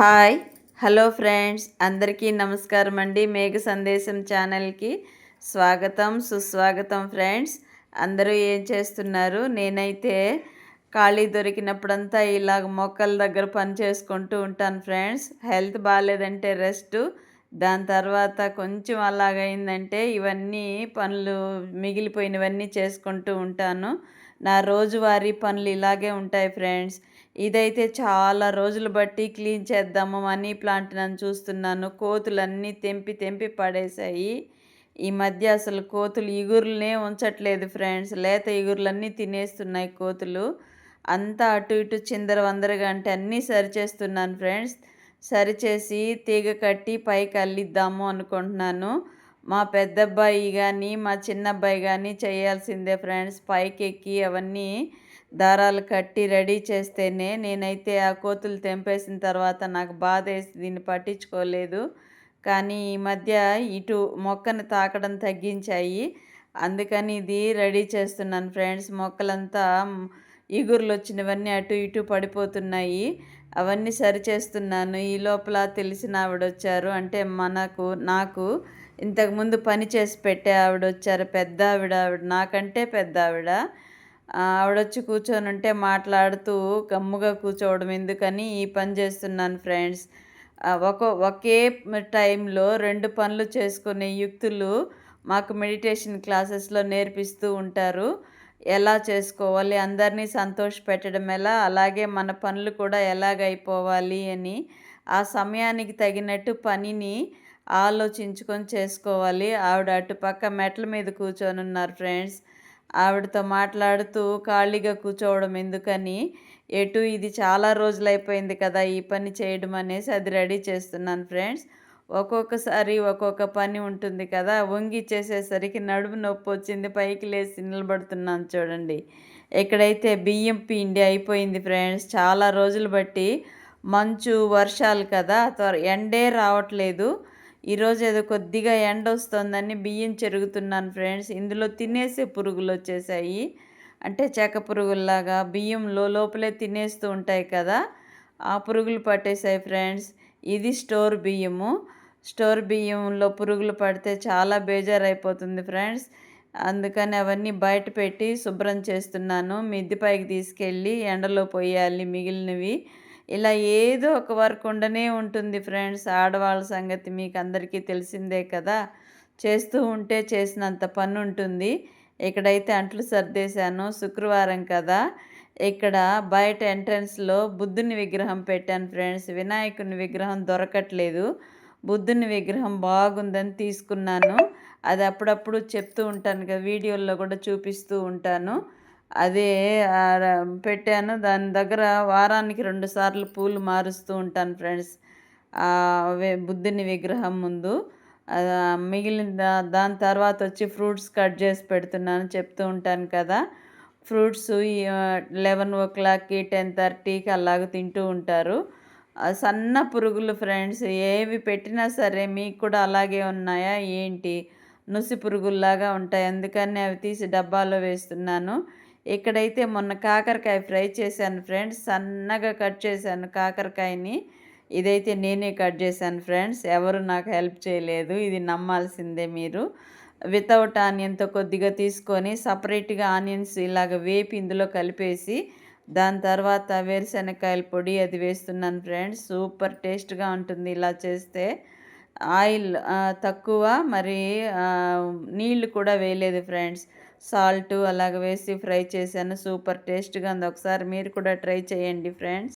Hi hello friends అందరికీ నమస్కారం అండి. మేఘ సందేశం ఛానల్కి స్వాగతం సుస్వాగతం ఫ్రెండ్స్. అందరూ ఏం చేస్తున్నారు? నేనైతే ఖాళీ దొరికినప్పుడంతా ఇలాగ మొక్కల దగ్గర పని చేసుకుంటూ ఉంటాను ఫ్రెండ్స్. హెల్త్ బాగాలేదంటే రెస్ట్ దాని తర్వాత కొంచెం అలాగైందంటే ఇవన్నీ పనులు మిగిలిపోయినవన్నీ చేసుకుంటూ ఉంటాను. నా రోజువారీ పనులు ఇలాగే ఉంటాయి ఫ్రెండ్స్. ఇదైతే చాలా రోజులు బట్టి క్లీన్ చేద్దాము మనీ ప్లాంట్ నన్ను చూస్తున్నాను. కోతులన్నీ తెంపి తెంపి పడేశాయి. ఈ మధ్య అసలు కోతులు ఇగురులనే ఉంచట్లేదు ఫ్రెండ్స్. లేత ఇగురులన్నీ తినేస్తున్నాయి కోతులు. అంతా అటు ఇటు చిందర వందరగా అంటే అన్నీ సరిచేస్తున్నాను ఫ్రెండ్స్. సరిచేసి తీగ కట్టి పైకి అల్లిద్దాము అనుకుంటున్నాను. మా పెద్దబ్బాయి కానీ మా చిన్నబ్బాయి కానీ చేయాల్సిందే ఫ్రెండ్స్. పైకి ఎక్కి అవన్నీ దారాలు కట్టి రెడీ చేస్తేనే నేనైతే ఆ కోతులు తెంపేసిన తర్వాత నాకు బాధ వేసి దీన్ని పట్టించుకోలేదు. కానీ ఈ మధ్య ఇటు మొక్కను తాకడం తగ్గించాయి. అందుకని ఇది రెడీ చేస్తున్నాను ఫ్రెండ్స్. మొక్కలంతా ఇగురులు వచ్చినవన్నీ అటు ఇటు పడిపోతున్నాయి. అవన్నీ సరి చేస్తున్నాను ఈ లోపల తెలిసిన ఆవిడ వచ్చారు అంటే మనకు నాకు ఇంతకుముందు పని చేసి పెట్టే ఆవిడ వచ్చారు పెద్ద ఆవిడ ఆవిడ నాకంటే పెద్ద ఆవిడ ఆవిడొచ్చి కూర్చొని ఉంటే మాట్లాడుతూ గమ్ముగా కూర్చోవడం ఎందుకని ఈ పని చేస్తున్నాను ఫ్రెండ్స్. ఒక ఒకే టైంలో రెండు పనులు చేసుకునే యుక్తులు మాకు మెడిటేషన్ క్లాసెస్లో నేర్పిస్తూ ఉంటారు. ఎలా చేసుకోవాలి అందరినీ సంతోష పెట్టడం ఎలా అలాగే మన పనులు కూడా ఎలాగైపోవాలి అని ఆ సమయానికి తగినట్టు పనిని ఆలోచించుకొని చేసుకోవాలి. ఆవిడ అటుపక్క మెట్ల మీద కూర్చొని ఉన్నారు ఫ్రెండ్స్. ఆవిడతో మాట్లాడుతూ ఖాళీగా కూర్చోవడం ఎందుకని? ఎటు ఇది చాలా రోజులు అయిపోయింది కదా ఈ పని చేయడం అనేసి అది రెడీ చేస్తున్నాను ఫ్రెండ్స్. ఒక్కొక్కసారి ఒక్కొక్క పని ఉంటుంది కదా వంగి చేసేసరికి నడుము నొప్పి వచ్చింది పైకి లేచి నిలబడుతున్నాను చూడండి. ఎక్కడైతే బియ్యం పిండి అయిపోయింది ఫ్రెండ్స్ చాలా రోజులు బట్టి మంచు వర్షాలు కదా త్వర ఎండే రావట్లేదు. ఈరోజు ఏదో కొద్దిగా ఎండ వస్తుందని బియ్యం చెరుగుతున్నాను ఫ్రెండ్స్. ఇందులో తినేసే పురుగులు వచ్చేసాయి. అంటే చెక్క పురుగుల్లాగా బియ్యంలో లోపలే తినేస్తూ ఉంటాయి కదా ఆ పురుగులు పట్టేశాయి ఫ్రెండ్స్. ఇది స్టోర్ బియ్యము. స్టోర్ బియ్యంలో పురుగులు పడితే చాలా బేజారైపోతుంది ఫ్రెండ్స్. అందుకని అవన్నీ బయట పెట్టి శుభ్రం చేస్తున్నాను. మిద్ది పైకి తీసుకెళ్ళి ఎండలో పోయాలి మిగిలినవి. ఇలా ఏదో ఒక వర్క్ ఉండనే ఉంటుంది ఫ్రెండ్స్. ఆడవాళ్ళ సంగతి మీకు అందరికీ తెలిసిందే కదా. చేస్తూ ఉంటే చేసినంత పని ఉంటుంది ఇక్కడైతే అంట్లు సర్దేశాను. శుక్రవారం కదా. ఇక్కడ బయట ఎంట్రన్స్లో బుద్ధుని విగ్రహం పెట్టాను ఫ్రెండ్స్. వినాయకుని విగ్రహం దొరకట్లేదు. బుద్ధుని విగ్రహం బాగుందని తీసుకున్నాను. అది అప్పుడప్పుడు చెప్తూ ఉంటాను కదా వీడియోల్లో కూడా చూపిస్తూ ఉంటాను. అదే పెట్టాను. దాని దగ్గర వారానికి రెండు సార్లు పూలు మారుస్తూ ఉంటాను ఫ్రెండ్స్. బుద్ధుని విగ్రహం ముందు. మిగిలిన దాని తర్వాత వచ్చి ఫ్రూట్స్ కట్ చేసి పెడుతున్నాను. చెప్తూ ఉంటాను కదా. ఫ్రూట్స్ లెవెన్ ఓ క్లాక్కి టెన్ థర్టీకి అలాగ తింటూ ఉంటారు. సన్న పురుగులు ఫ్రెండ్స్ ఏవి పెట్టినా సరే మీకు కూడా అలాగే ఉన్నాయా? ఏంటి? నుసి పురుగుల్లాగా ఉంటాయి. అందుకని అవి తీసి డబ్బాలో వేస్తున్నాను. ఇక్కడైతే మొన్న కాకరకాయ ఫ్రై చేశాను ఫ్రెండ్స్ సన్నగా కట్ చేశాను కాకరకాయని ఇదైతే నేనే కట్ చేశాను ఫ్రెండ్స్. ఎవరు నాకు హెల్ప్ చేయలేదు ఇది నమ్మాల్సిందే మీరు. వితౌట్ ఆనియన్తో కొద్దిగా తీసుకొని సపరేట్గా ఆనియన్స్ ఇలాగ వేపి ఇందులో కలిపేసి దాని తర్వాత వేరుశనగకాయల పొడి అది వేస్తున్నాను ఫ్రెండ్స్. సూపర్ టేస్ట్గా ఉంటుంది ఇలా చేస్తే. ఆయిల్ తక్కువ మరి నీళ్ళు కూడా వేయలేదు ఫ్రెండ్స్. సాల్ట్ అలాగ వేసి ఫ్రై చేశాను. సూపర్ టేస్ట్గా ఉంది. ఒకసారి మీరు కూడా ట్రై చేయండి ఫ్రెండ్స్.